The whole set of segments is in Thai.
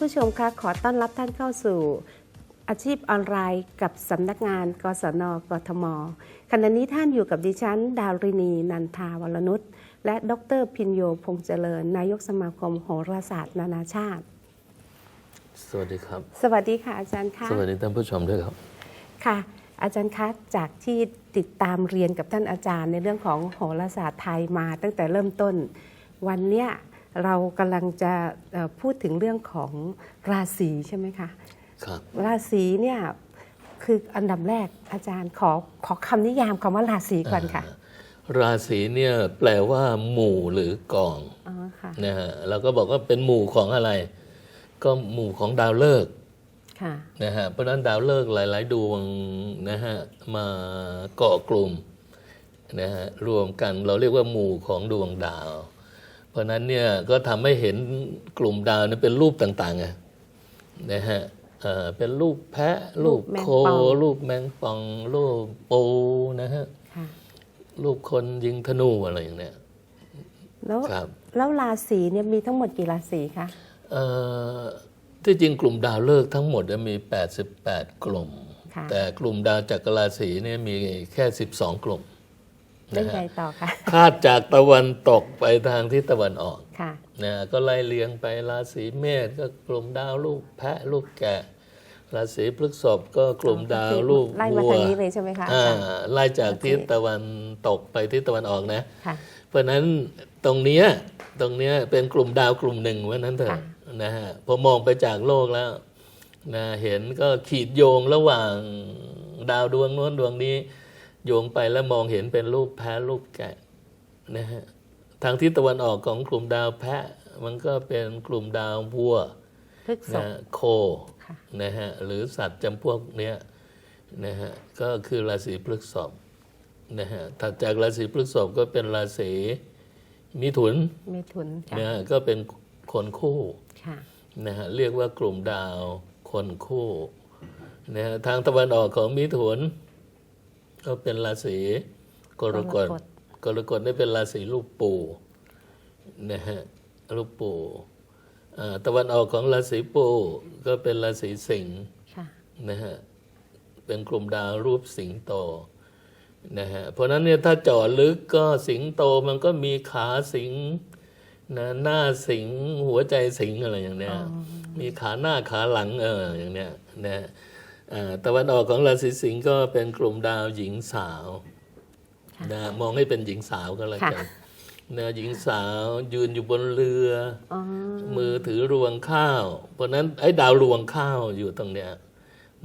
ผู้ชมคะขอต้อนรับท่านเข้าสู่อาชีพออนไลน์กับสำนักงานกศนกทมขณะนี้ท่านอยู่กับดิฉัน ดาวรินีนันทาวรนุชและดรพินโยพงษ์เจริญ นายกสมาคมโหราศาสตร์นานาชาติ สวัสดีครับ สวัสดีค่ะอาจารย์คะสวัสดีท่านผู้ชมด้วยครับค่ะ อาจารย์คะจากที่ติดตามเรียนกับท่านอาจารย์ในเรื่องของโหราศาสตร์ไทยมาตั้งแต่เริ่มต้น วันเนี้ย เรากำลังจะเอ่อพูดถึงเรื่องของราศีใช่ไหมคะครับราศีเนี่ยคืออันดับแรกอาจารย์ขอขอคำนิยามคำว่าราศีก่อนค่ะ ราศีเนี่ยแปลว่า หมู่หรือกองอ๋อค่ะนะฮะเราก็บอกว่าเป็นหมู่ของอะไร ก็หมู่ของดาวฤกษ์ค่ะนะฮะเพราะฉะนั้นดาวฤกษ์หลาย ๆ ดวงนะฮะมาเกาะกลุ่มนะฮะรวมกันเราเรียกว่าหมู่ของดวงดาว เพราะฉะนั้นเนี่ยก็ทำให้เห็นกลุ่มดาวเนี่ยเป็นรูปต่างๆไงนะฮะเอ่อเป็นรูปแพะรูปโค รูปแมงป่อง รูปปูนะฮะค่ะรูปคนยิงธนูอะไรอย่างเนี้ยแล้วครับแล้วราศีเนี่ยมีทั้งหมดกี่ราศีคะเอ่อที่จริงกลุ่มดาวฤกษ์ทั้งหมดเนี่ยมี 88 กลุ่มค่ะแต่กลุ่มดาวจักรราศีเนี่ยมีแค่ 12 กลุ่ม ได้ไงต่อคะคาดจากตะวันตกไปทางทิศตะวันออกค่ะนะก็ไล่เลียงไปราศีเมษก็กลุ่มดาวลูกแพะลูกแกะราศีพฤษภก็กลุ่มดาวลูกไล่มาวัวทางนี้เลยใช่ไหมคะอาอ่าจารย์ไล่จากโอเคทิศตะวันตกไปทิศตะวันออกนะค่ะเพราะฉะนั้นตรงเนี้ยตรงเนี้ยเป็นกลุ่มดาวกลุ่มหนึ่งว่านั้นเถค่ะอะนะฮะพอมองไปจากโลกแล้วนะเห็นก็ขีดโยงระหว่างดาวดวงโน้นดวงนี้ โยงไปแล้วมองเห็นเป็นรูปแพะรูปแกะนะฮะทางทิศตะวันออกของกลุ่มดาวแพะ มันก็เป็นกลุ่มดาววัวพฤกษนะบโคค่ะนะฮะหรือสัตว์จำพวกเนี้ยนะฮะก็คือราศีพฤษภนะฮะถัดจากราศีพฤษภก็เป็นราศีมิถุนเมถุนค่ะนะฮะก็เป็นคนคู่ค่ะนะฮะเรียกว่ากลุ่มดาวคนคู่นะฮะทางตะวันออกของมิถุน ก็เป็นราศีกรกฎกรกฎกรกฎนี่เป็นราศีลูกปูนะฮะลูกปูอ่าตะวันออกของราศีปูก็เป็นราศีสิงห์ค่ะนะฮะเป็นกลุ่มดาวรูปสิงโตนะฮะเพราะฉะนั้นเนี่ยถ้าเจาะลึกก็สิงโตมันก็มีขาสิงนะหน้าสิงหัวใจสิงอะไรอย่างเนี้ยมีขาหน้าขาหลังเอออย่างเนี้ยนะฮะอ่า ตะวันออกของราศีสิงห์ก็เป็นกลุ่มดาวหญิงสาวค่ะนะมองให้เป็นหญิงสาวก็แล้วกันค่ะนะหญิงสาวยืนอยู่บนเรืออ๋อมือถือรวงข้าว เพราะฉะนั้นไอ้ดาวรวงข้าวอยู่ตรงเนี้ย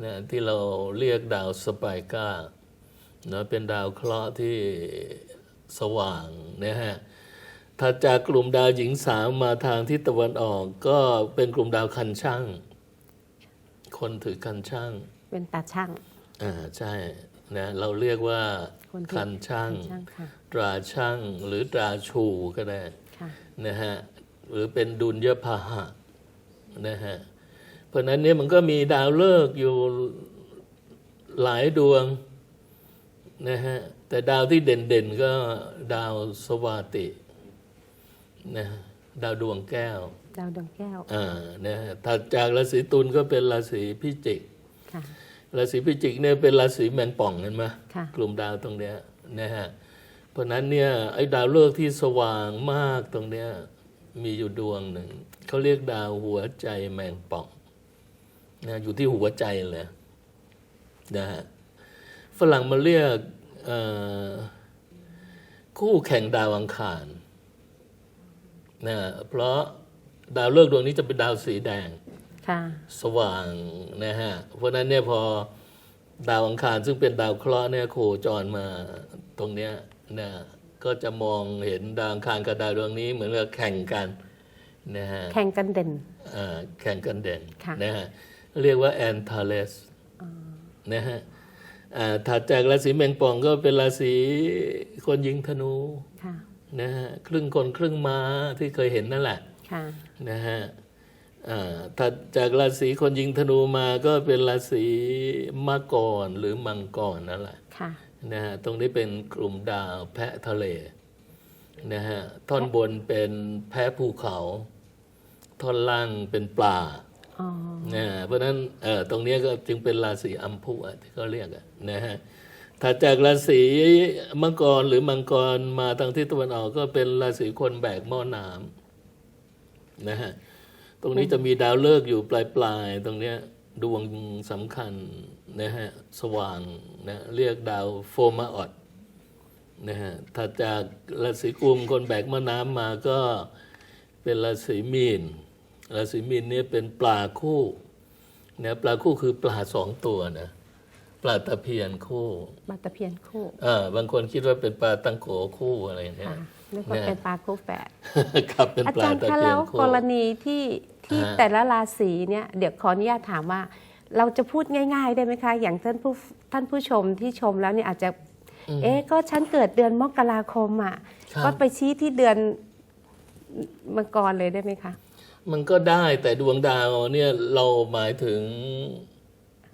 นะที่เราเรียกดาวสไปก้านะเป็นดาวเคราะห์ที่สว่างนะฮะถ้าจากกลุ่มดาวหญิงสาวมาทางทิศตะวันออก ก็เป็นกลุ่มดาวคันช่าง คนถือคันช่าง เป็นตาช่าง อ่าใช่นะเราเรียกว่าคนถือคันช่าง ช่างค่ะตราช่างหรือตราชูก็ได้ค่ะ นะฮะหรือเป็นดุลยภาหะนะฮะเพราะฉะนั้นเนี่ยมันก็มีดาวฤกษ์อยู่หลายดวงนะฮะแต่ดาวที่เด่นๆก็ดาวสวาตินะฮะดาวดวงแก้ว ดาวดวงแก้วอ่านะฮะถัดจากราศีตุลก็เป็นราศีพิจิก ค่ะ ราศีพิจิกเนี่ยเป็นราศีแมงป่องเห็นไหมค่ะกลุ่มดาวตรงเนี้ยนะฮะเพราะฉะนั้นเนี่ยไอ้ดาวฤกษ์ที่สว่างมากตรงเนี้ยมีอยู่ดวงหนึ่งเขาเรียกดาวหัวใจแมงป่องนะอยู่ที่หัวใจเลยนะฮะฝรั่งมาเรียกเอ่อคู่แข่งดาวอังคารนะเพราะดาวฤกษ์ดวงนี้จะเป็นดาวสีแดงค่ะ สว่างนะฮะ เพราะฉะนั้นเนี่ยพอดาวอังคารซึ่งเป็นดาวเคราะห์เนี่ยโคจรมาตรงเนี้ยนะก็จะมองเห็นดาวอังคารกับดาวดวงนี้เหมือนกับแข่งกันนะฮะแข่งกันเด่นอ่าแข่งกันเด่นค่ะนะฮะเรียกว่าแอนทาเลสนะฮะอ่าถัดจากราศีแมงป่องก็เป็นราศีคนยิงธนูค่ะนะฮะครึ่งคนครึ่งม้าที่เคยเห็นนั่นแหละค่ะนะฮะอ่า ถัดจากราศีคนยิงธนูมาก็เป็นราศีมังกรหรือมังกรนั่นแหละค่ะนะฮะตรงนี้เป็นกลุ่มดาวแพะทะเลนะฮะท่อนบนเป็นแพะภูเขา ท่อนล่างเป็นปลาอ๋อนะเพราะฉะนั้นเอ่อตรงเนี้ยก็จึงเป็นราศีอัมพุอะที่เขาเรียกอะนะฮะถัดจากราศีมังกรหรือมังกรมาทางทิศตะวันออกก็เป็นราศีคนแบกหม้อน้ำนะฮะต รงนี้จะมีดาวฤกษ์อยู่ปลายปลายๆตรงเนี้ยดวงสำคัญนะฮะสว่างนะเรียกดาวโฟมาออดนะฮะถัดจากราศีกุมคนแบกหม้อน้ำมาก็เป็นราศีมีนราศีมีนเนี่ยเป็นปลาคู่นะปลาคู่คือปลาสองตัวนะปลาตะเพียนคู่บัตตะเพียนคู่อ่าบางคนคิดว่าเป็นปลาตังโขคู่อะไรเนี่ยค่ะ นึกว่าเป็นปลาคู่แฝดครับเป็นอาปลาจารย์ตะคะเพียแล้นวคู่กรณีที่ที่ฮะ แต่ละราศีเนี่ยเดี๋ยวขออนุญาตถามว่า เราจะพูดง่าย ๆ ได้ไหมคะ อย่างท่านผู้ท่านผู้ชมที่ชมแล้วเนี่ยอาจจะเอ๊ะก็ฉันเกิดเดือนมกราคมอะครับ ก็ไปชี้ที่เดือนมังกรเลยได้ไหมคะ มันก็ได้แต่ดวงดาวเนี่ยเราหมายถึง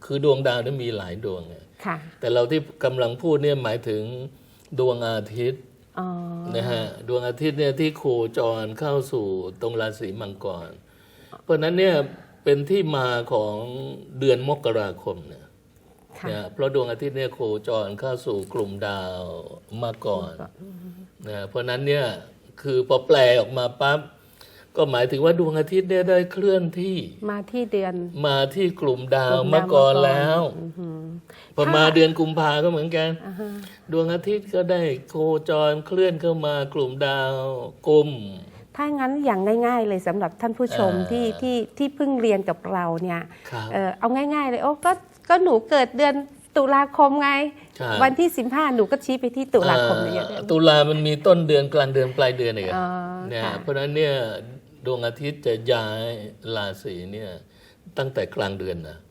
คือดวงดาวเนี่ยมีหลายดวงไงค่ะ แต่เราที่กำลังพูดเนี่ยหมายถึงดวงอาทิตย์อ๋อ นะฮะดวงอาทิตย์เนี่ยที่โคจรเข้าสู่ตรงราศีมังกร เพราะฉะนั้นเนี่ยเป็นที่มาของเดือนมกราคมเนี่ยค่ะนะเพราะดวงอาทิตย์เนี่ยโคจรเข้าสู่กลุ่มดาวมาก่อนนะเพราะฉะนั้นเนี่ยคือพอแปลออกมาปั๊บก็หมายถึงว่าดวงอาทิตย์เนี่ยได้เคลื่อนที่ มาที่เดือน มาที่กลุ่มดาวกลุ่มดาวมาก่อนแล้วอือหือ พอมาเดือนกุมภาก็เหมือนกันอ่าฮะดวงอาทิตย์ก็ได้โคจรเคลื่อนเข้ามากลุ่มดาวกลุ่มถ้างั้นอย่างง่าย ๆ เลยสำหรับท่านผู้ชมอ่าที่ที่ที่เพิ่งเรียนกับเราเนี่ยครับเออเอาง่าย ๆ เลยโอ้ก็ก็หนูเกิดเดือนตุลาคมไงใช่วันที่สิบห้าหนูก็ชี้ไปที่ตุลาคมเลยอ่าตุลามันมีต้นเดือนกลางเดือนปลายเดือนอีกอะอ๋อเนี่ยค่ะเพราะฉะนั้นเนี่ยดวงอาทิตย์จะย้ายราศีเนี่ยตั้งแต่กลางเดือนนะอ๋อเ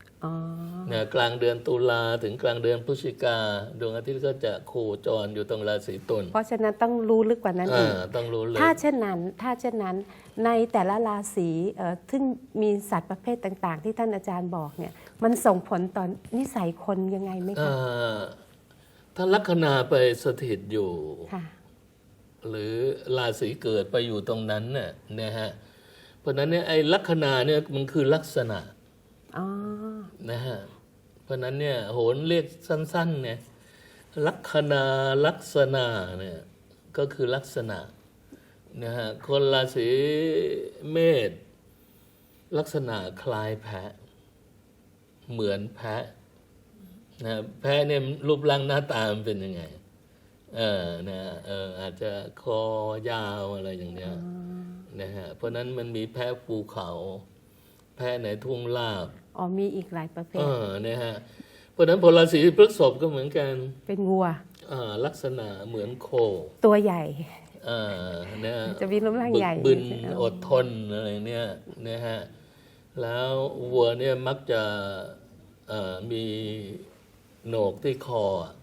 นี่ยกลางเดือนตุลาถึงกลางเดือนพฤศจิกาดวงอาทิตย์ก็จะโคจรอยู่ตรงราศีตุลเพราะฉะนั้นต้องรู้ลึกกว่านั้นอีอ่ากต้องรู้เลยถ้าเช่นนั้น ถ้าเช่นนั้นในแต่ละราศีเอ่อซึ่งมีสัตว์ประเภทต่าง ๆ ที่ท่านอาจารย์บอกเนี่ยมันส่งผลต่อนนิสัยคนยังไงไหมอ่คะาถ้าลัคนาไปสถิตอยู่ค่ะหรือราศีเกิดไปอยู่ตรงนั้นเนี่ยนะฮะเพราะฉะนั้นเนี่ยไอ้ลัคนาเนี่ยมันคือลักษณะอ๋อ นะฮะเพราะฉะนั้นเนี่ยโหนเรียกสั้น ๆ เนี่ยลัคนาลักษณะเนี่ยก็คือลักษณะนะฮะคนราศีเมษลักษณะคล้ายแพะ เหมือนแพะนะแพะเนี่ยรูปร่างหน้าตามันเป็นยังไง เออนะเอออาจจะคอยาวอะไรอย่างเนี้ยนะฮะเพราะฉะนั้นมันมีแพะภูเขา แพะในทุ่งลาบ อ๋อมีอีกหลายประเภเอทอนะฮะเพราะฉะนั้นพลราศีพฤษภก็เหมือนกัน เป็นวัวอ่าลักษณะเหมือนโค ตัวใหญ่อ่านะจะมีรูปร่างใหญ่บึกบึนใช่ไหมอดทนอะไรเนี่ยนะฮะแล้ววัวเนี่ยมักจะเอ่อมีโหนกที่คออะ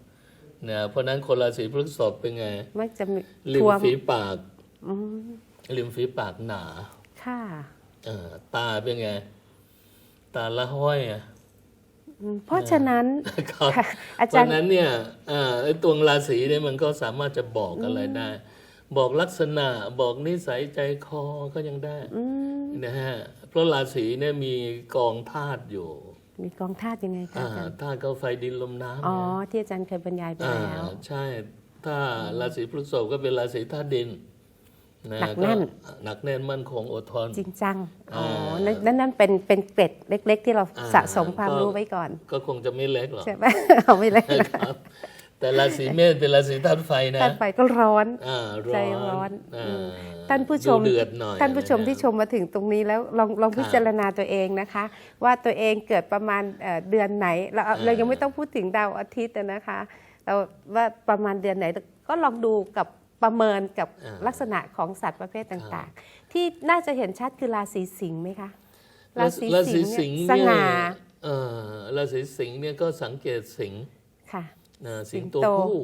นะเพราะฉะนั้นคนราศีพฤษภเป็นไงมักจะมีริมทัวฝีปากอืมริมฝีปากหนา ค่ะเอ่อตาเป็นไง ตาละห้อยอะอืมเพราะฉะนั้นครับค่ะอาเพจารราะย์ฉะนั้นเนี่ยอ่าไอ้ตัวราศีเนี่ยมันก็สามารถจะบอกอะไรได้ บอกลักษณะบอกนิสัยใจคอก็ยังได้อืมนะฮะเพราะราศีเนี่ยมีกองธาตุอยู่ มีกองธาตุยังไงคะอ่าอาจารย์ธาตุก็ไฟดินลมน้ำอ๋อเนี่ยที่อาจารย์เคยบรรยายไปอ่าแล้วใช่ถ้าราศีพฤษภก็เป็นราศีธาตุดินนะ หนักแน่นก็หนักแน่นมั่นคงอดทน จริงจังอ๋ออ่านั่นนั่นนั่นเป็นเป็นเกร็ดเล็ก ๆ ที่เราอ่าสะสมความก็รู้ไว้ก่อน ก็คงจะไม่เล็กหรอกใช่ไหมเอาไม่เลยครับแต่ราศีเมษเป็นราศีธาตุไฟนะท่านไปก็ร้อนอ่าร้อนใจร้อนอ่าอืมท่านผู้ชมดูเดือดหน่อยท่านผู้ชมที่ชมมาถึงตรงนี้แล้วลองลองครับพิจารณาตัวเองนะคะ ว่าตัวเองเกิดประมาณเอ่อเดือนไหน เราเอาอ่าเรายังไม่ต้องพูดถึงดาวอาทิตย์นะคะ เราว่าประมาณเดือนไหนก็ลองดูกับ ประเมินกับอ่าลักษณะของสัตว์ประเภทต่างๆ ที่น่าจะเห็นชัดคือราศีสิงห์ไหมคะ ราศีราศีสิสิงงห์ห์เนี่ยสเนี่ยง่าเอ่อราศีสิงห์เนี่ยก็สังเกตสิงห์ค่ะนะสิงสิงห์โตตัวผู้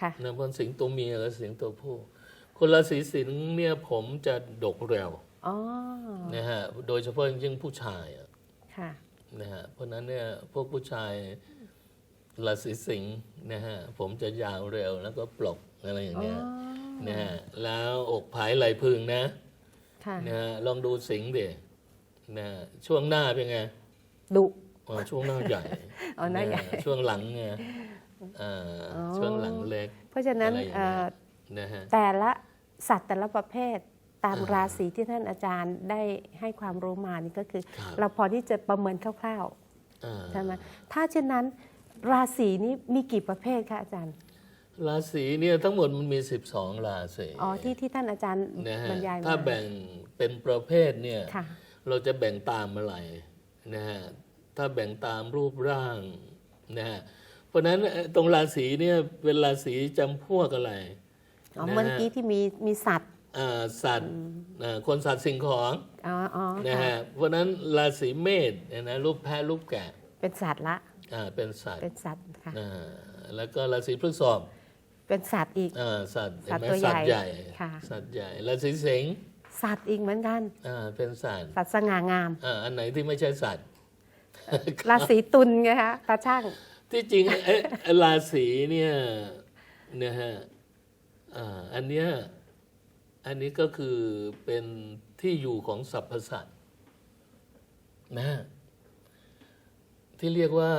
ค่ะนะเพราะสิงห์ตัวเมียและสิงห์ตัวผู้ คนราศีสิงห์เนี่ยผมจะดกเร็วอ๋อนะฮะโดยเฉพาะยิ่งผู้ชายอะค่ะนะฮะเพราะฉะนั้นเนี่ยพวกผู้ชายราศีสิงห์นะฮะผมจะยาวเร็วแล้วก็ปลก อะไรอย่างเงี้ยนะฮะแล้วอกผายไหลพึงนะค่ะนะฮะลองดูสิงห์ดินะฮะช่วงหน้าเป็นไงดุ อ๋อช่วงหน้าใหญ่อ๋อหน้าใหญ่ะฮะช่วงหลังไงอ่าอ๋อ ช่วงหลังเล็ก เพราะฉะนั้นอะไรอย่างเอ่เงี้อยนะฮะ แต่ละสัตว์แต่ละประเภทตามอ่าราศีที่ท่านอาจารย์ได้ให้ความรู้มานี่ก็คือ ครับ เราพอที่จะประเมินคร่าวอ่า ๆใช่ไหมถ้าเช่นนั้นราศีนี้มีกี่ประเภทคะอาจารย์ ราศีเนี่ยทั้งหมดมันมี 12 ราศีอ๋อที่ที่ท่านอาจารย์นะฮะบรรยายมาถ้าแบ่งเป็นประเภทเนี่ยค่ะ เราจะแบ่งตามอะไรนะฮะถ้าแบ่งตามรูปร่างนะฮะเพราะฉะนั้นเอ่อตรงราศีเนี่ยเป็นราศีจำพวกอะไร อ๋อนะฮะ เมื่อกี้ที่มีมีสัตว์อ่าสัตว์อ่าคนสัตว์สิ่งของอ๋ออ๋อนะค่ะฮะเพราะฉะนั้นราศีเมษเนี่ยนะรูปแพะรูปแกะเป็นสัตว์ละ อ่าเป็นสัตว์เป็นสัตว์ค่ะ อ่าแล้วก็ราศีพฤษภ เป็นสัตว์อีกอ่าสัตว์สัตว์เห็นไหมตัวใหญ่สัตว์ใหญ่ค่ะ สัตว์ใหญ่ราศีสิงห์สัตว์อีกเหมือนกันอ่าเป็นสัตว์สัตว์สง่างามอ่าอันไหนที่ไม่ใช่สัตว์ราศีตุลไงคะตาช่างที่จริงเอ๊ะราศีเนี่ยนะฮะอ่าอันเนี้ยอันนี้ก็คือเป็นที่อยู่ของสรรพสัตว์นะฮะที่เรียกว่า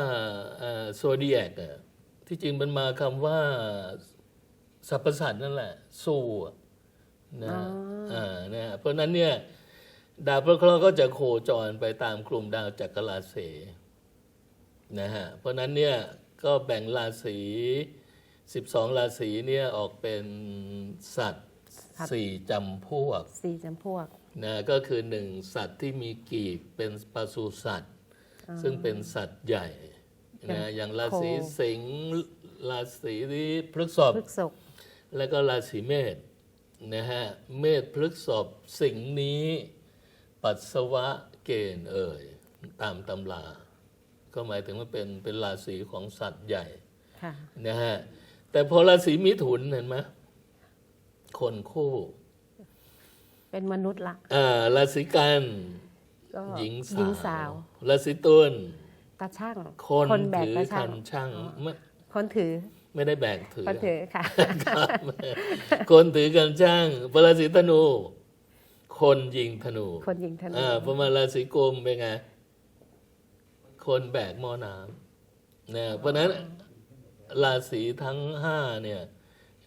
โซเดียกอะที่จริงมันมาคำว่า สรรพสัตว์นั่นแหละ สู้อะนะฮะอ่านะฮะเพราะฉะนั้นเนี่ย ดาวพระเคราะห์ก็จะโคจรไปตามกลุ่มดาวจักรราศีนะฮะเพราะฉะนั้นเนี่ยก็แบ่งราศี12 ราศีเนี่ยออกเป็นสัตว์สัตว์สี่จำพวกสี่จำพวกนะก็คือหนึ่งสัตว์ที่มีกีบเป็นปศุสัตว์ ซึ่งเป็นสัตว์ใหญ่นะอย่างราศีโคสิงห์ราศีพฤษภพฤกษก แล้วก็ราศีเมษนะฮะเมษพฤษภสิงห์นี้ปัสสาวะเกณฑ์เอ่ยตามตำรา ก็หมายถึงว่าเป็นเป็นราศีของสัตว์ใหญ่ค่ะนะฮะแต่พอราศีมิถุนเห็นไหมคนคู่ เป็นมนุษย์ละอ่าราศีกันก็หญิงหญิงสาสาววราศีตุลตาช่าง คนแบกถือตาช่าคังนช่างไม่คนถือ ไม่ได้แบกถือคนถือค่ะครับคนถือกันช่างพระราศีธนู คนยิงธนู คนยิงธนูอ่าประมาณราศีกุมเป็นไง คนแบกหม้อน้ำนะเพราะฉะนั้นราศีทั้งห้าเนี่ย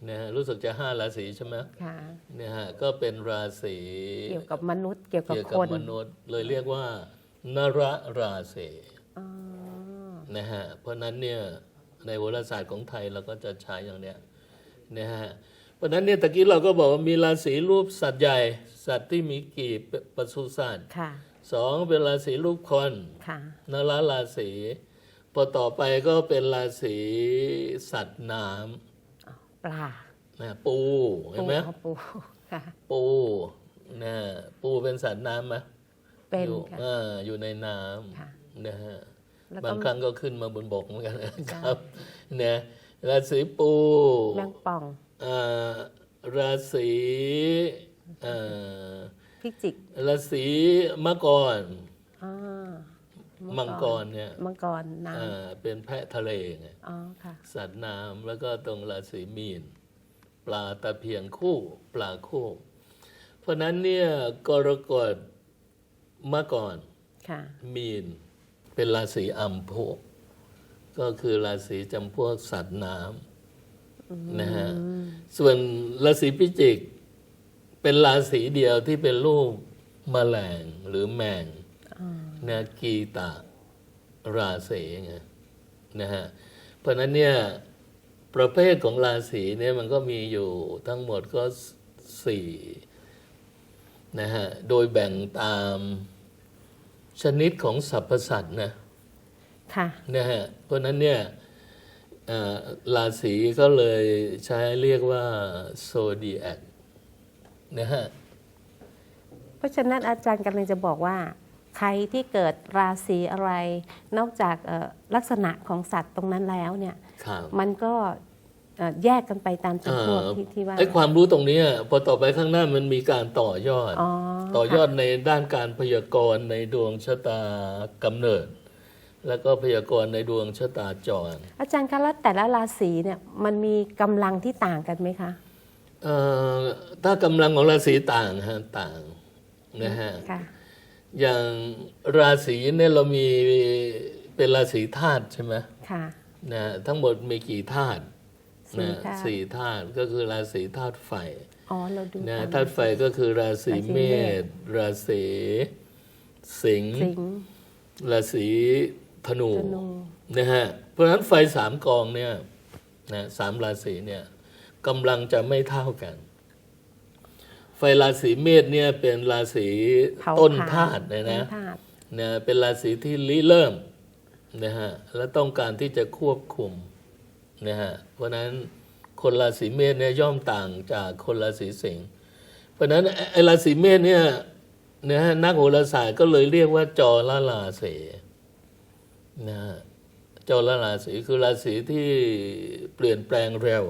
นะฮะรู้สึกจะห้าราศีใช่ไหมค่ะเนี่ยฮะก็เป็นราศีเกี่ยวกับมนุษย์เกี่ยวกับเกี่ยวคกับนมนุษย์ เลยเรียกว่านรราศีอ๋อนะฮะเพราะฉะนั้นเนี่ย ในโหราศาสตร์ของไทยเราก็จะใช้อย่างเนี้ยนะฮะเพราะฉะนั้นเนี่ยตะกี้เราก็บอกว่ามีราศีรูปสัตว์ใหญ่ สัตว์ที่มีกีบปศุสัตว์ค่ะสองเป็นราศีรูปคนค่ะนรราศีพอต่อไปก็เป็นราศีสัตว์น้ปลาำนะปูเห็นไหมปูปูค่ะปูนะปูเป็นสัตว์น้ำไหมเป็นอยู่ค่ะอ่าอยู่ในน้ค่ะำนะฮะแล้วก็ บางครั้งก็ขึ้นมาบนบกเหมือนกันนะครับนะราศีปูแมงป่องอ่าราศีอ่าพิจิกราศีมังกรอ่ามังกรเนี่ยมังกรน้อ่าเป็นแพะทะเลไงำอ๋อค่ะสัตว์น้ำแล้วก็ตรงราศีมีน ปลาตะเพียงคู่ปลาคู่ เพราะนั้นเนี่ยกรกฎมาก่อนค่ะมีน เป็นราศีอัมพุก็คือราศีจำพวกสัตว์น้ำนะฮะส่วนราศีพิจิก เป็นราศีเดียวที่เป็นรูปแมลงหรือแมงนะกีตาราศีไงนะฮะเพราะฉะนั้นเนี่ยประเภทของราศีเนี่ยมันก็มีอยู่ทั้งหมดก็สี่นะฮะ โดยแบ่งตาม ชนิดของสรรพสัตว์นะค่ะนะฮะเพราะฉะนั้นเนี่ยเอ่อราศีก็เลยใช้เรียกว่าโซดีแอคนะฮะเพราะฉะนั้นอาจารย์กำลังจะบอกว่า ใครที่เกิดราศีอะไร นอกจากเอ่อลักษณะของสัตว์ตรงนั้นแล้วเนี่ยครับมันก็เอ่อ แยกกันไปตามจำพวกเอ่อที่ที่ว่าไอ้ความรู้ตรงเนี้ยพอต่อไปข้างหน้ามันมีการต่อยอดอ๋อต่อยอดในด้านการพยากรณ์ในดวงชะตากำเนิด แล้วก็พยากรณ์ในดวงชะตาจร อาจารย์คะแล้วแต่ละราศีเนี่ยมันมีกำลังที่ต่างกันไหมคะเอ่อถ้ากำลังของราศีต่างฮะต่างนะฮะค่ะอย่างราศีเนี่ยเรามีเป็นราศีธาตุใช่ไหมค่ะนะทั้งหมดมีกี่ธาตุสี่ นะธาตุสี่ธาตุก็คือราศีธาตุไฟอ๋อเราดูนะตามธาตุไฟก็คือราศีราศีเมเมษราศีสิงห์สิงห์ราศีธนูธนูนะฮะเพราะฉะนั้นไฟสามกองเนี่ยนะสามราศีเนี่ยกำลังจะไม่เท่ากัน ไฟราศีเมษเนี่ยเป็นราศีเผาต้นผลาญธาตุนะนะต้ธาตุนะเป็นราศีที่ริเริ่มนะฮะและต้องการที่จะควบคุม นะฮะเพราะฉะนั้นคนราศีเมษเนี่ยย่อมต่างจากคนราศีสิงห์เพราะฉะนั้นไอ้ไอ้ราศีเมษเนี่ยนะฮะนักโหราศาสตร์ก็เลยเรียกว่าจอละราศีนะฮะจอละราศีคือราศีที่เปลี่ยนแปลงเร็ว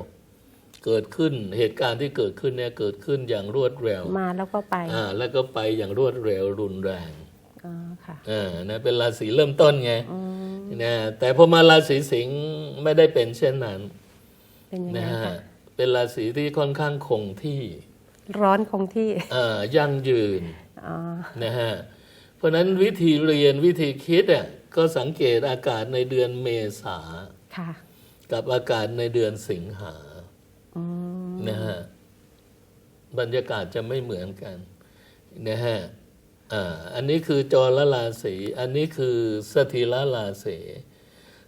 เกิดขึ้นเหตุการณ์ที่เกิดขึ้นเนี่ยเกิดขึ้นอย่างรวดเร็วมาแล้วก็ไปอ่าแล้วก็ไปอย่างรวดเร็วรุนแรงอ๋อค่ะอ่านะเป็นราศีเริ่มต้นไง นะแต่พอมาราศีสิงห์ไม่ได้เป็นเช่นนั้นเป็นยังไงนะฮะคะเป็นราศีที่ค่อนข้างคงที่ ร้อนคงที่อ่ายั่งยืนอ๋อนะฮะเพราะฉะนั้นวิธีเรียนวิธีคิดอะก็สังเกตอากาศในเดือนเมษาค่ะกับอากาศในเดือนสิงหาอืมนะฮะบรรยากาศจะไม่เหมือนกันนะฮะ อ่าอันนี้คือจรราศีอันนี้คือสถิรราศี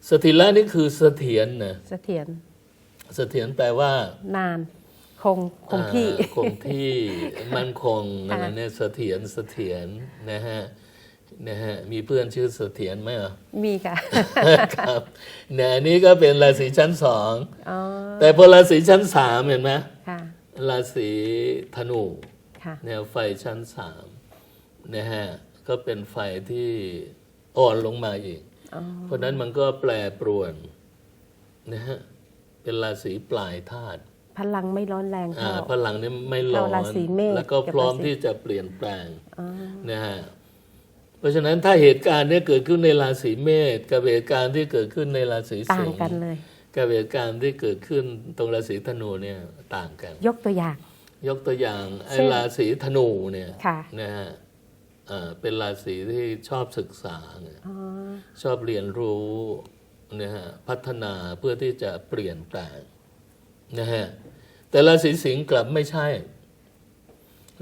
สถิระนี่คือเสถียรนะเสถียรเสถียรแปลว่า นาน คงคงที่อ่าคงที่มั่นคงอะไรค่ะเนี่ยเสถียรเสถียรนะฮะนะฮะมีเพื่อนชื่อเสถียรไหมอะมีค่ะครับเนี่ยอันนี้ก็เป็นราศีชั้นสองอ๋อแต่พอราศีชั้นสามเห็นไหมค่ะราศีธนูค่ะแนวไฟชั้นสาม นะฮะก็เป็นไฟที่อ่อนลงมาอีกอ๋อเพราะฉะนั้นมันก็แปรปรวนนะฮะเป็นราศีปลายธาตุพลังไม่ร้อนแรงอ่าเท่าพลังนี้ไม่ร้อเท่านราศีเมษแล้วก็กับพร้อมราศีที่จะเปลี่ยนแปลงอ๋อนะฮะเพราะฉะนั้นถ้าเหตุการณ์เนี้เกิดขึ้นในราศีเมษกับเหตุการณ์ที่เกิดขึ้นในราศีต่าสิงงห์กันเลยกับเหตุการณ์ที่เกิดขึ้นตรงราศีธนูเนี่ยต่างกัน ยกตัวอย่าง ยกตัวอย่างไอ้เช่นราศีธนูเนี่ยค่ะนะฮะ เอ่อเป็นราศีที่ชอบศึกษาไงอ๋อชอบเรียนรู้นะฮะพัฒนาเพื่อที่จะเปลี่ยนแปลงนะฮะแต่ราศีสิงห์กลับไม่ใช่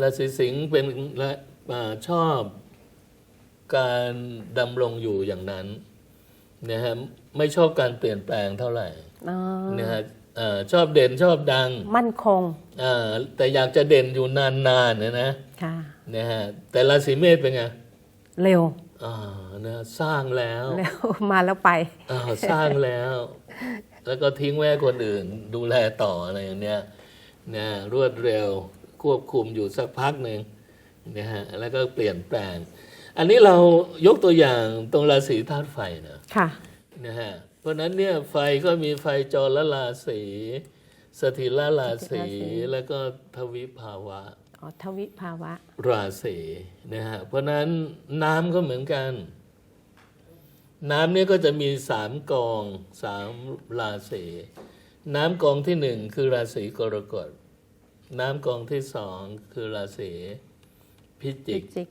ราศีสิงห์เป็นละอ่าชอบการดำรงอยู่อย่างนั้นนะฮะไม่ชอบการเปลี่ยนแปลงเท่าไหร่อ๋อนะฮะเอ่อชอบเด่นชอบดัง มั่นคงอ่าแต่อยากจะเด่นอยู่นานๆนะนะค่ะ นะฮะแต่ราศีเมษเป็นไงเร็วอ่านะสร้างแล้วเร็วมาแล้วไปอ่าสร้างแล้ว แล้วก็ทิ้งไว้ให้คนอื่น ดูแลต่ออะไรอย่างเนี้ยนะรวดเร็วควบคุมอยู่สักพักหนึ่งนะฮะแล้วก็เปลี่ยนแปลง อันนี้เรายกตัวอย่างตรงราศีธาตุไฟนะค่ะนะฮะเพราะฉะนั้นเนี่ยไฟก็มีไฟจรราศีสถิรราศีสถิรราศีแล้วก็ทวิภาวะอ๋อ ทวิภาวะ ราศีนะฮะเพราะฉะนั้นน้ำก็เหมือนกัน น้ำเนี่ยก็จะมีสามกองสามราศีน้ำกองที่หนึ่งคือราศีกรกฎ น้ำกองที่สองคือราศีพิจิจิกกจิก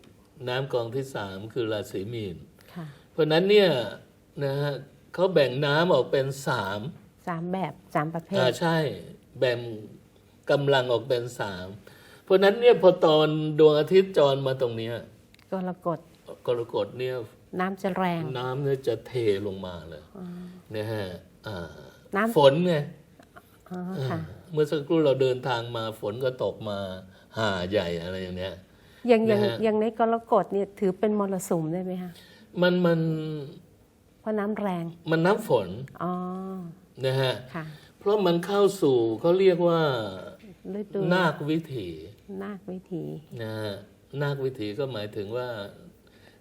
น้ำกองที่สามคือราศีมีนค่ะเพราะฉะนั้นเนี่ยนะฮะเขาแบ่งน้ำออกเป็นสามสามแบบสามประเภอ่าทใช่แบ่งกำลังออกเป็นสาม เพราะฉะนั้นเนี่ยพอตอนดวงอาทิตย์จรมาตรงเนี้ยกรกฎกรกฎเนี่ยน้ำจะแรง น้ำเนี่ยจะเทลงมาเลยนะฮะอ่าน้ำฝนไงอ๋อค่ะเมื่อสักครู่เราเดินทางมาฝนก็ตกมาหาใหญ่อะไรอย่างเนี้ยอย่างอย่างนะฮะอย่างในกรกฎเนี่ยถือเป็นมรสุมได้ไหมคะมันมันเพราะน้ำแรง มันน้ำฝนอ๋อนะฮะค่ะเพราะมันเข้าสู่เขาเรียกว่าฤดูนาควิถี นาควิธีนะฮะนาควิถีก็หมายถึงว่า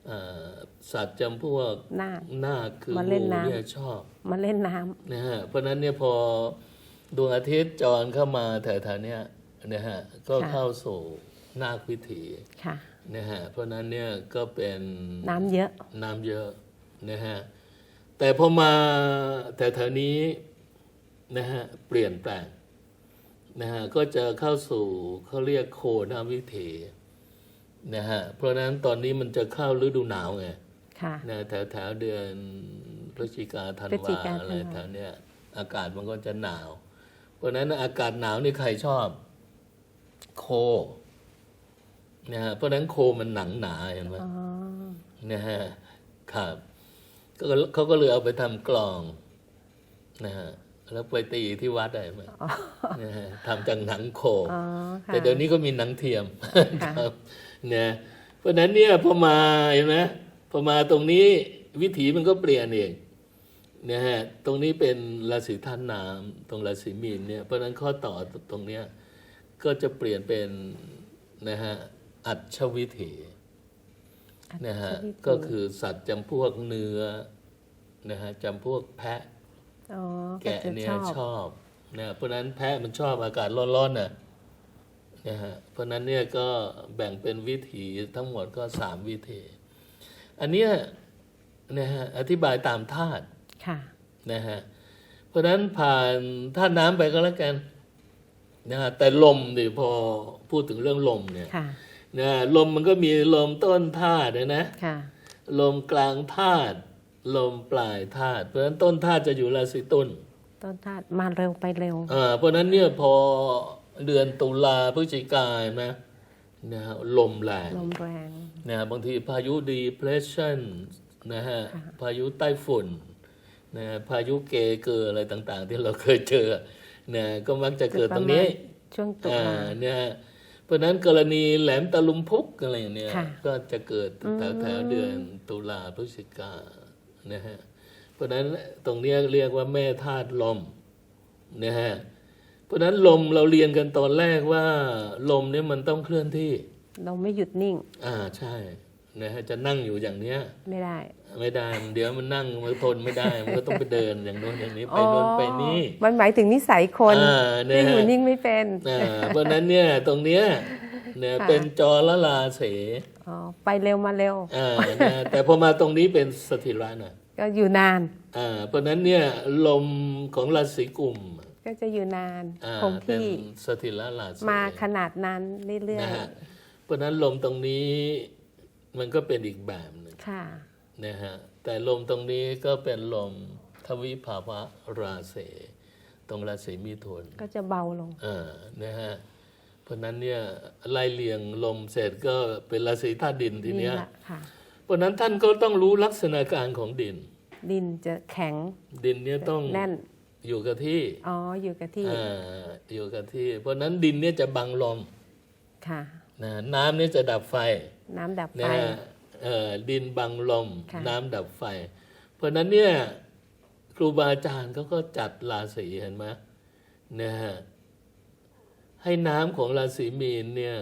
เอ่อสัตว์จำพวกนาคนาคคือมาเล่นงูน้ำเนี่ยชอบมาเล่นน้ำนะฮะเพราะฉะนั้นเนี่ยพอดวงอาทิตย์จรเข้ามาแถวๆเนี้ยนะฮะก็เข้าสู่นาควิถีค่ะนะฮะเพราะฉะนั้นเนี่ยก็เป็นน้ำเยอะน้ำเยอะนะฮะแต่พอมาแถวๆนี้นะฮะเปลี่ยนแปลง นะฮะก็จะเข้าสู่เขาเรียกโคนาวิถีนะฮะเพราะฉะนั้นตอนนี้มันจะเข้าฤดูหนาวไงค่ะนะแถวแถวๆเดือนพฤศจิกาธันพฤศจิวากาอะไรธันวาแถวเนี้ยอากาศมันก็จะหนาว เพราะฉะนั้นอากาศหนาวนี่ใครชอบ โคนะฮะเพราะฉะนั้นโคมันหนังหนาเห็นไหมอ๋อนะฮะครับก็เขาก็เลยเอาไปทำกลองนะฮะ แล้วไปตีที่วัดได้ไหมนะฮะทำจากหนังโคอ๋อค่ะแต่เดี๋ยวนี้ก็มีหนังเทียมค่ะครับเนี่ยเพราะฉะนั้นเนี่ยพอมาเห็นไหมพอมาตรงนี้วิถีมันก็เปลี่ยนเองนะฮะตรงนี้เป็นราศีธาตุน้ำตรงราศีมีนเนี่ยเพราะฉะนั้นข้อต่อตรงเนี้ยก็จะเปลี่ยนเป็นนะฮะอัจฉวิถีนะฮะอัจฉวิถีก็คือสัตว์จำพวกเนื้อนะฮะจำพวกแพะ อ๋อก็แกะจะเนี่ชยอบชอบนะเพราะฉะนั้นแพะมันชอบอากาศร้อนๆน่ะนะฮะเพราะฉะนั้นเนี่ยก็แบ่งเป็นวิถีทั้งหมดก็สามวิถี อันเนี้ยนะฮะอธิบายตามธาตุค่ะนะฮะเพราะฉะนั้นผ่านธาตุน้ำไปก็แล้วกันนะฮะแต่ลมดิพอพูดถึงเรื่องลมเนี่ยค่ะนะลมมันก็มีลมต้นธาตุนะค่ะลมกลางธาตุ ลมปลายธาตุเพราะฉะนั้นต้นธาตุจะอยู่ราศีตุลต้นธาตุมาเร็วไปเร็วอ่าเพราะฉะนั้นเนี่ยพอเดือนตุลาพฤศจิกายนนะนะฮะลมแรงลมแรงนะฮะบางทีพายุดีเพรสชันนะฮะพายุใต้ฝุ่นนะฮะพายุเกเกออะไรต่างๆ ที่เราเคยเจอนะก็มักจะเกิดตรงนี้ช่วงตุอ่าลาเนี่ยฮะเพราะฉะนั้นกรณีแหลมตะลุมพุกอะไรอย่างเนี้ยค่ะก็จะเกิดแถวแถวๆเดือนตุลาพฤศจิกา นะฮะเพราะฉะนั้นตรงเนี้ยเรียกว่าแม่ธาตุลมนะฮะเพราะฉะนั้นลมเราเรียนกันตอนแรกว่าลมเนี่ยมันต้องเคลื่อนที่ เราไม่หยุดนิ่ง อ่าใช่นะฮะจะนั่งอยู่อย่างเนี้ย ไม่ได้ ไม่ได้เดี๋ยวมันนั่งมันทนไม่ได้ มันก็ต้องไปเดินอย่างโน้นอย่างนี้ไปโน้นไปนี่อ๋อมันหมายถึงนิสัยคนอ่าเนี่ที่ยอยู่นิ่งไม่เป็นอ่าเพราะฉะนั้นเนี่ยตรงเนี้ยเนี่ยค่ะเป็นจอละลาเส อ๋อไปเร็วมาเร็วอ่านะแต่พอมาตรงนี้เป็นสถิระน่ะก็อยู่นานอ่าเพราะฉะนั้นเนี่ยลมของราศีกุมก็จะอยู่นานอ่าคงเป็นที่สถิระราศีมาขนาดนั้นเรื่อยนะฮะเพราะฉะนั้นลมตรงนี้มันก็เป็นอีกแบบหนึ่งๆค่ะ นะฮะแต่ลมตรงนี้ก็เป็นลมทวิภาวะราศีตรงราศีมิถุน ก็จะเบาลง อ่านะฮะเพ ราะฉะนั้นเนี่ยไล่เลียงลมเสร็จก็เป็นราศีธาตุดินทีเนี้ยละค่ะเพราะฉะนั้นท่านก็ต้องรู้ลักษณะการของดิน ดินจะแข็ง ดินเนี่ยต้องแน่นอยู่กับที่ อ๋อ อยู่กับที่อ่าอยู่กับที่ เพราะฉะนั้นดินเนี่ยจะบังลม ค่ะนะน้ำเนี่ยจะดับไฟ น้ำดับไฟนะฮะเอ่อดินบังลมค่ะน้ำดับไฟ เพราะฉะนั้นเนี่ยครูบาอาจารย์เขาก็จัดราศีเห็นไหมนะฮะ ให้น้ำของราศีมีนเนี่ย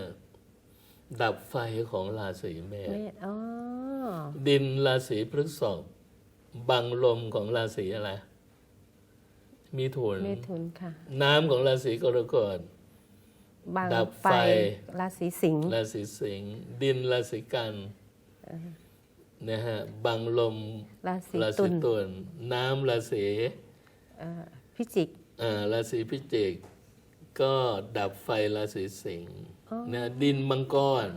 ดับไฟของราศีเมษเมษอ๋อดินราศีพฤษภบังลมของราศีอะไรมีถุนเมถุนค่ะ น้ำของราศีกรกฎบางดับไฟไฟราศีสิงห์ราศีสิงห์ดินราศีกันนะฮะบังลมราศีราตุศีลตุลน้ำราศีเอ่อพิจิกอ่าราศีพิจิก ก็ดับไฟราศีสิงห์นะดินมังกร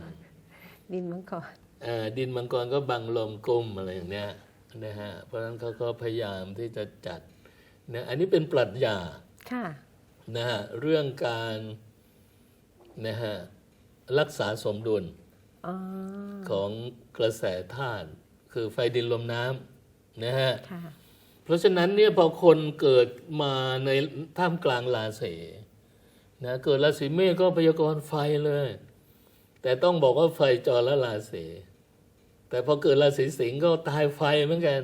ดินมังกรอ่าดินมังกรก็บังลมกุมอะไรอย่างเนี้ยนะฮะเพราะฉะนั้นเขาก็พยายามที่จะจัดนะอันนี้เป็นปรัชญาค่ะนะฮะเรื่องการนะฮะรักษาสมดุลอ๋อของกระแสธาตุคือไฟดินลมน้ำนะฮะค่ะเพราะฉะนั้นเนี่ยพอคนเกิดมาในท่ามกลางราศี นะเกิดราศีเมษก็พยากรณ์ไฟเลย แต่ต้องบอกว่าไฟจรและราศีแต่พอเกิดราศีสิงห์ก็ตายไฟเหมือนกัน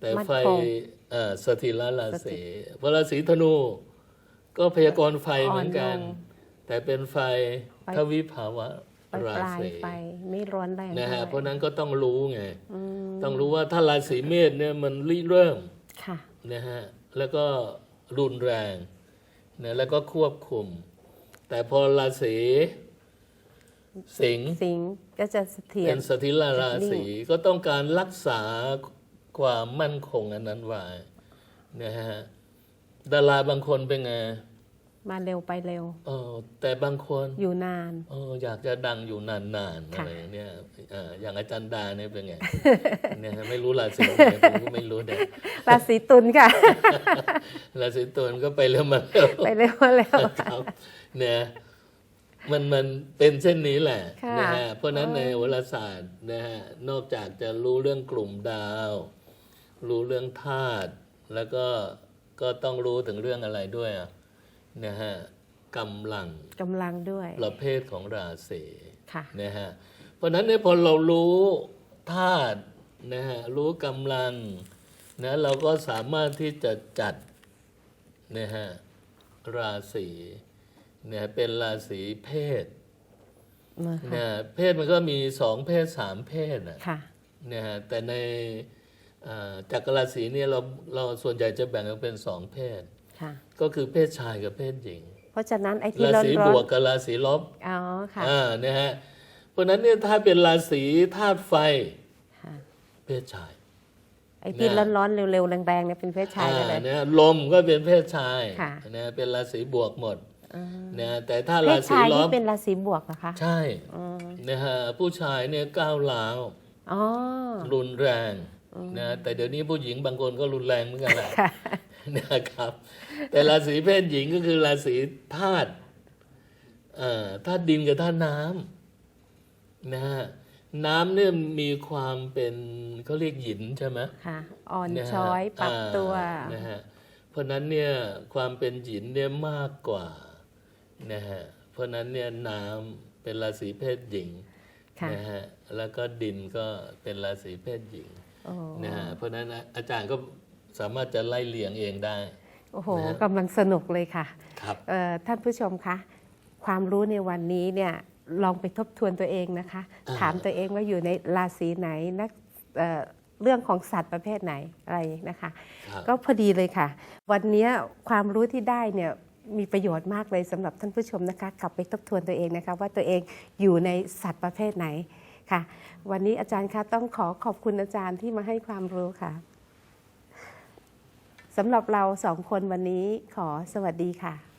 แต่ไฟมั่นคงเอ่อสถิรราศีพอราศีธนู ก็พยากรณ์ไฟเหมือนกันอ่อนลแต่เป็นไฟไฟทวิภาวะปลายราปลายศีไฟไม่ร้อนแรงนะฮะด้วยเพราะนั้นก็ต้องรู้ไงอืมต้องรู้ว่าถ้าราศีเมษเนี่ยมันริเริ่มค่ะนะฮะแล้วก็รุนแรง นะแล้วก็ควบคุม แต่พอราศีสิงห์สิงห์ก็จะเสถียเป็รนสถิรราศีก็ต้องการรักษาความมั่นคงอันนั้นไว้นะฮะดาราบางคนเป็นไง มาเร็วไปเร็ว เออแต่บางคนอยู่นานเอออยากจะดังอยู่นานๆค่ะอะไรเนี่ยเอ่ออย่างอาจารย์ดาเนี่ยเป็นไงเนี่ยไม่รู้ราศีไหนผมก็ไม่รู้เนี่ยราศีตุลค่ะราศีตุลก็ไปเร็วมาเร็วไปเร็วมาเร็วครับเนี่ยมันมันเป็นเช่นนี้แหละค่ะนะฮะเพราะฉะนั้นในโหราศาสตร์นะฮะนอกจากจะรู้เรื่องกลุ่มดาว รู้เรื่องธาตุแล้วก็ก็ต้องรู้ถึงเรื่องอะไรด้วยอะ นะฮะกำลังกำลังด้วยประเภทของราศีค่ะนะฮะเพราะฉะนั้นเนี่ยพอเรารู้ธาตุนะฮะรู้กำลังนะเราก็สามารถที่จะจัดนะฮะราศีเนี่ยเป็นราศีเพศมาค่ะนะเพศมันก็มีสองเพศสามเพศนะค่ะนะฮะแต่ในอ่าจักรราศีเนี่ยเราเราส่วนใหญ่จะแบ่งออกเป็นสองเพศ ค่ะ ก็คือเพศชายกับเพศหญิง เพราะฉะนั้นไอ้ที่ราร้อนศีร้บอนวกกับราศีลบอ๋อค่ะอ่านะฮะเพราะฉะนั้นเนี่ยถ้าเป็นราศีธาตุไฟค่ะเพศชาย ไอ้ที่นะร้อนร้อนๆเร็วๆแรงๆเนี่ยเป็นเพศชายกันเลยอ่นะลมก็เป็นเพศชายค่ะนะเป็นราศีบวกหมดอ่านะแต่ถ้าเพราศศีชายลนี่บเป็นราศีบวกเหรอคะ ใช่อืมนะฮะผู้ชายเนี่ยก้าวร้าวอ๋อรุนแรงนะแต่เดี๋ยวนี้ผู้หญิงบางคนก็รุนแรงเหมือนกันแหละค่ะ นะครับ แต่ราศีเพศหญิงก็คือราศีธาตุเอ่อธาตุดินกับธาตุน้ำนะฮะน้ำเนี่ยมีความเป็นเขาเรียกหยินใช่ไหมค่ะอ่อนนะฮะช้อยปรับตัวอ่านะฮะเพราะนั้นเนี่ยความเป็นหยินเนี่ยมากกว่านะฮะเพราะนั้นเนี่ยน้ำเป็นราศีเพศหญิงค่ะนะฮะแล้วก็ดินก็เป็นราศีเพศหญิงโอ้นะฮะเพราะฉะนั้นอาจารย์ก็ สามารถจะไล่เลียงเองได้ โอ้โหนะฮะกำลังสนุกเลยค่ะครับ เอ่อท่านผู้ชมคะความรู้ในวันนี้เนี่ยลองไปทบทวนตัวเองนะคะ อ่า ถามตัวเองว่าอยู่ในราศีไหนนักเอ่อเรื่องของสัตว์ประเภทไหนอะไรนะคะ ครับ ก็พอดีเลยค่ะ วันนี้ความรู้ที่ได้เนี่ยมีประโยชน์มากเลยสำหรับท่านผู้ชมนะคะ กลับไปทบทวนตัวเองนะคะ ว่าตัวเองอยู่ในสัตว์ประเภทไหนค่ะ วันนี้อาจารย์คะต้องขอขอบคุณอาจารย์ที่มาให้ความรู้ค่ะ สำหรับเราสองคนวันนี้ขอสวัสดีค่ะ